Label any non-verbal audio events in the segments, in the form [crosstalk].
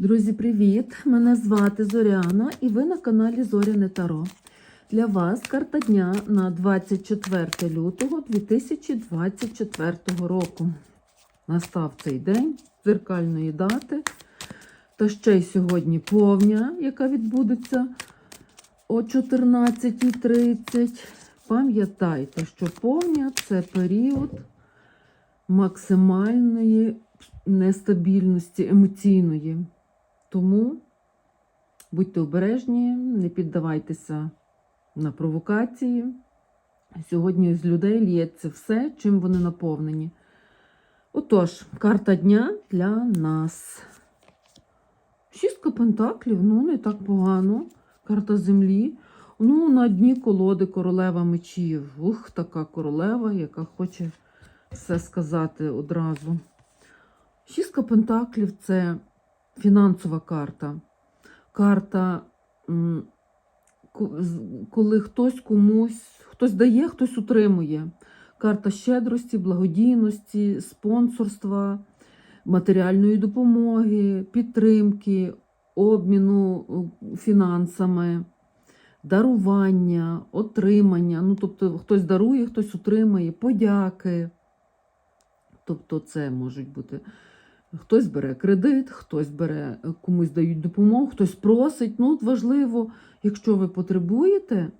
Друзі, привіт! Мене звати Зоряна і ви на каналі Зоряне Таро. Для вас карта дня на 24 лютого 2024 року. Настав цей день дзеркальної дати. Та ще й сьогодні повня, яка відбудеться о 14.30. Пам'ятайте, що повня це період максимальної нестабільності емоційної. Тому будьте обережні, не піддавайтеся на провокації. Сьогодні з людей лється все, чим вони наповнені. Отож, карта дня для нас. Шістка пентаклів, ну, не так погано. Карта землі. Ну, на дні колоди королева мечів. Ух, така королева, яка хоче все сказати одразу. Шістка пентаклів це фінансова карта. Карта, коли хтось комусь, хтось дає, хтось утримує. Карта щедрості, благодійності, спонсорства, матеріальної допомоги, підтримки, обміну е, фінансами, дарування, отримання. Ну, тобто, хтось дарує, хтось утримує, подяки. Тобто, це можуть бути Хтось бере кредит, хтось бере, е, комусь дають допомогу, хтось просить. Ну, от важливо, якщо ви потребуєте,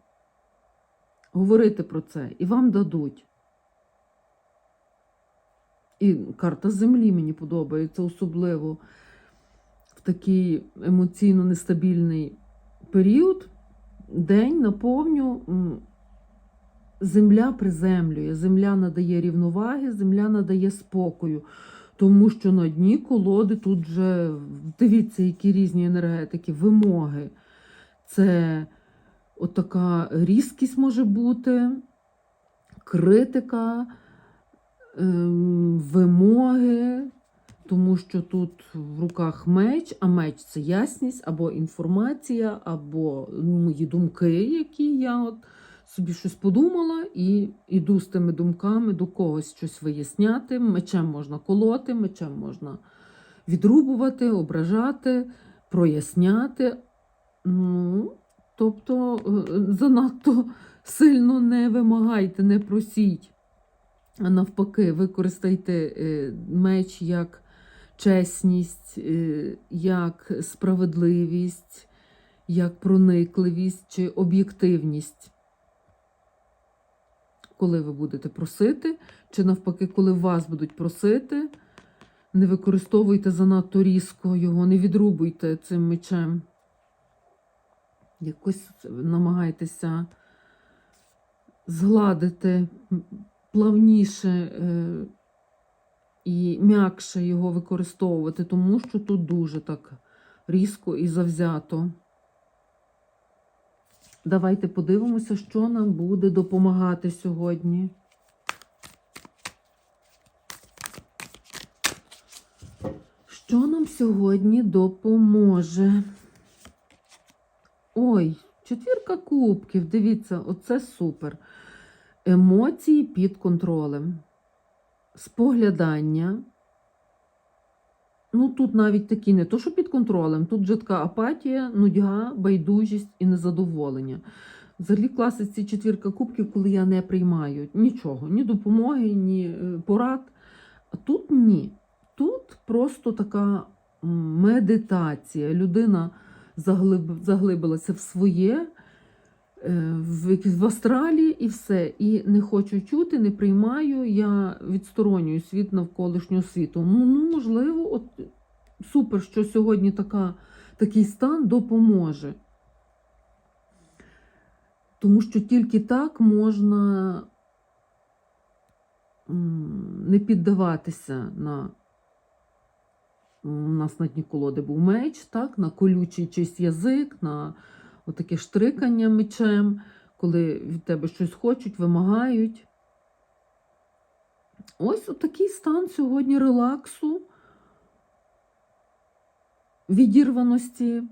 говорити про це і вам дадуть. І карта землі мені подобається особливо в такий емоційно нестабільний період. День наповню земля приземлює, земля надає рівноваги, земля надає спокою. Тому що на дні колоди тут же дивіться, які різні енергетики, вимоги. Це отака різкість може бути, критика, ем, вимоги, тому що тут в руках меч, а меч це ясність або інформація, або ну, мої думки, які я от собі щось подумала і йду з тими думками до когось щось виясняти. Мечем можна колоти, мечем можна відрубувати, ображати, проясняти. Ну, тобто е, занадто сильно не вимагайте, не просіть. А навпаки, використайте е, меч як чесність, е, як справедливість, як проникливість чи об'єктивність коли ви будете просити, чи навпаки, коли вас будуть просити, не використовуйте занадто різко його, не відрубуйте цим мечем. Якось намагайтеся згладити плавніше е, і м'якше його використовувати, тому що тут дуже так різко і завзято. Давайте подивимося, що нам буде допомагати сьогодні. Що нам сьогодні допоможе? Ой, четвірка кубків. Дивіться, оце супер. Емоції під контролем. Споглядання. Ну, тут навіть такі не то, що під контролем, тут така апатія, нудьга, байдужість і незадоволення. Взагалі класиці четвірка кубків, коли я не приймаю нічого, ні допомоги, ні е, порад. А тут ні. Тут просто така медитація. Людина заглиб, заглибилася в своє, в, якісь- в астралі і все. І не хочу чути, не приймаю, я відсторонюю світ навколишнього світу. Ну, ну можливо, от супер, що сьогодні така, такий стан допоможе. Тому що тільки так можна не піддаватися на. У нас на дні колоди був меч, так, на колючий чийсь язик, на отаке штрикання мечем, коли від тебе щось хочуть, вимагають. Ось отакий стан сьогодні релаксу, відірваності,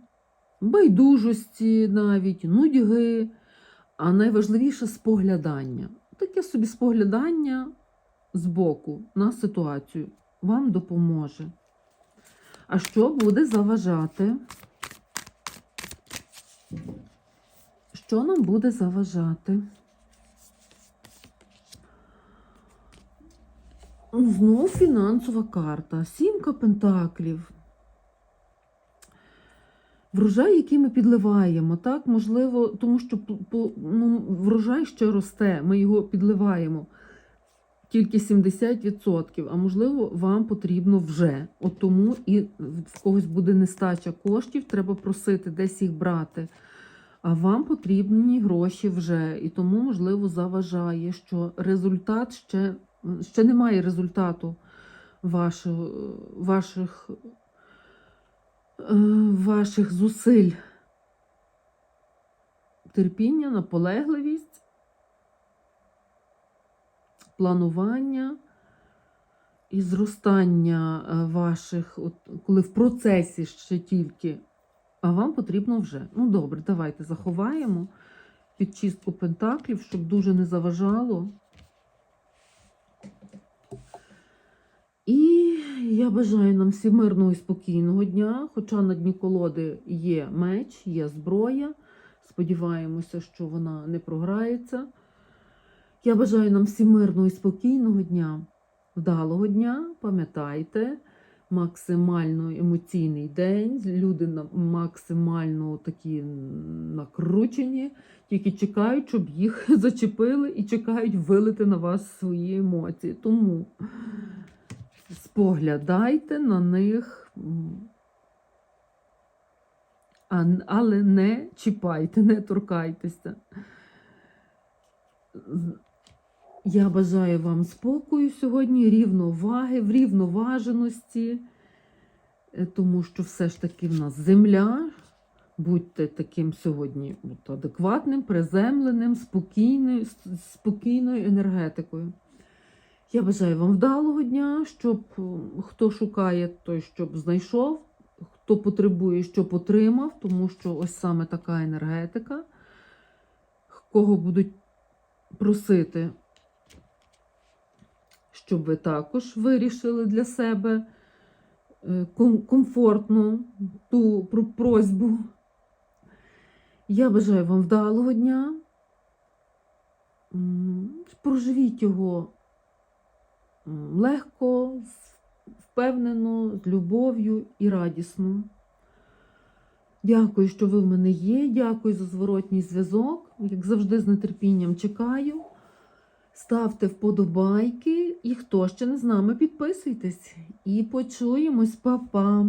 байдужості навіть, нудьги, а найважливіше споглядання. Таке собі споглядання збоку на ситуацію вам допоможе. А що буде заважати? Що нам буде заважати? Знов фінансова карта. Сімка пентаклів. Врожай, який ми підливаємо, так, можливо, тому що ну, врожай ще росте, ми його підливаємо тільки 70%, а можливо, вам потрібно вже. От тому і в когось буде нестача коштів, треба просити десь їх брати. А вам потрібні гроші вже. І тому, можливо, заважає, що результат ще, ще немає результату вашого, ваших, е, ваших зусиль. Терпіння, наполегливість, планування і зростання е, ваших, от, коли в процесі ще тільки, а вам потрібно вже. Ну, добре, давайте заховаємо під чистку пентаклів, щоб дуже не заважало. І я бажаю нам всім мирного і спокійного дня. Хоча на дні колоди є меч, є зброя. Сподіваємося, що вона не програється. Я бажаю нам всім мирного і спокійного дня, вдалого дня. Пам'ятайте, максимально емоційний день. Люди максимально такі накручені, тільки чекають, щоб їх [laughs] зачепили і чекають вилити на вас свої емоції. Тому споглядайте на них, але не чіпайте, не торкайтеся. Я бажаю вам спокою сьогодні, рівноваги, в рівноваженості, е, тому що все ж таки в нас земля. Будьте таким сьогодні от, адекватним, приземленим, спокійною, спокійною енергетикою. Я бажаю вам вдалого дня, щоб е, хто шукає, той щоб знайшов, хто потребує, щоб отримав, тому що ось саме така енергетика, кого будуть просити, щоб ви також вирішили для себе е, комфортну ту просьбу. Я бажаю вам вдалого дня. Проживіть його легко, впевнено, з любов'ю і радісно. Дякую, що ви в мене є. Дякую за зворотній зв'язок. Як завжди, з нетерпінням чекаю. Ставте вподобайки і хто ще не з нами, підписуйтесь. І почуємось, Па-па!